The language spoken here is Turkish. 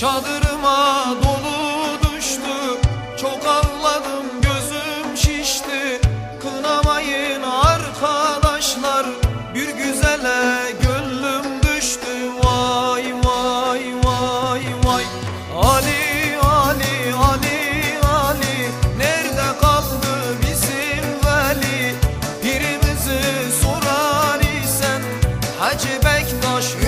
Çadırıma dolu düştü. Çok ağladım gözüm şişti. Kınamayın arkadaşlar. Bir güzele gönlüm düştü. Vay vay vay vay. Ali Ali Ali Ali. Nerede kaldı bizim veli? Birimizi sorar isen Hacı Bektaş